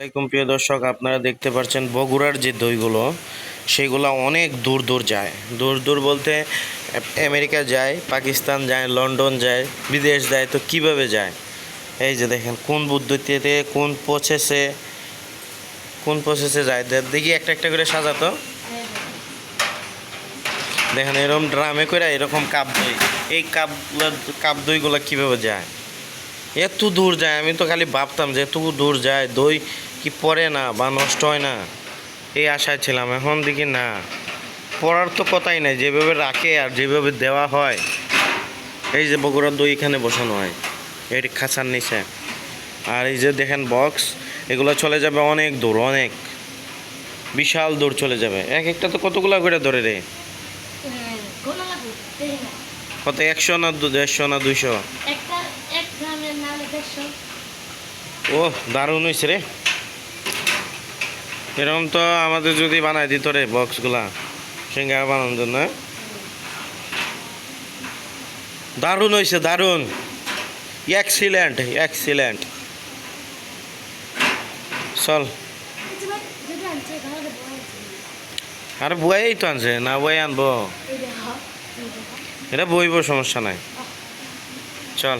আসসালামাইকুম প্রিয় দর্শক, আপনারা দেখতে পাচ্ছেন বগুড়ার যে দইগুলো, সেগুলো অনেক দূর দূর যায়। দূর দূর বলতে আমেরিকা যায়, পাকিস্তান যায়, লন্ডন যায়, বিদেশ যায়, তো কীভাবে যায়? এই যে দেখেন, কোন পদ্ধতিতে, কোন প্রসেসে কোন প্রসেসে যায়? দেখি একটা একটা করে সাজাতো। দেখেন এরকম ড্রামে করে এরকম কাপ দই। এই কাপগুলো কাপ দইগুলো কীভাবে যায়? এত দূর যায় আমি তো খালি ভাবতাম যে এত দূর যায় দই কি পড়ে না বা নষ্ট হয় না? এই আশায় ছিলাম এখন দেখি না। পড়ার তো কথাই নাই যেভাবে রাখে আর যেভাবে দেওয়া হয়। এই যে বগুড়ার দই এখানে বসানো হয় এটি খাঁচার নিচে। আর এই যে দেখেন বক্স এগুলো চলে যাবে অনেক দূর অনেক। বিশাল দূর চলে যাবে। এক একটা তো কতগুলো করে ধরে রে? না কত একশো না দেড়শো না দুইশো একটা এক গ্রামের নালে দেড়শো ও দারুণ হয়েছে রে। এরকম তো আমাদের যদি বানাই দিত রে বক্সগুলা, সিঙ্গারা বানানোর জন্য। দারুণ হয়েছে দারুণ। এক্সিলেন্ট এক্সিলেন্ট চল। আর বই তো আনছে, না বই আনব? এটা বইব সমস্যা নাই। চল।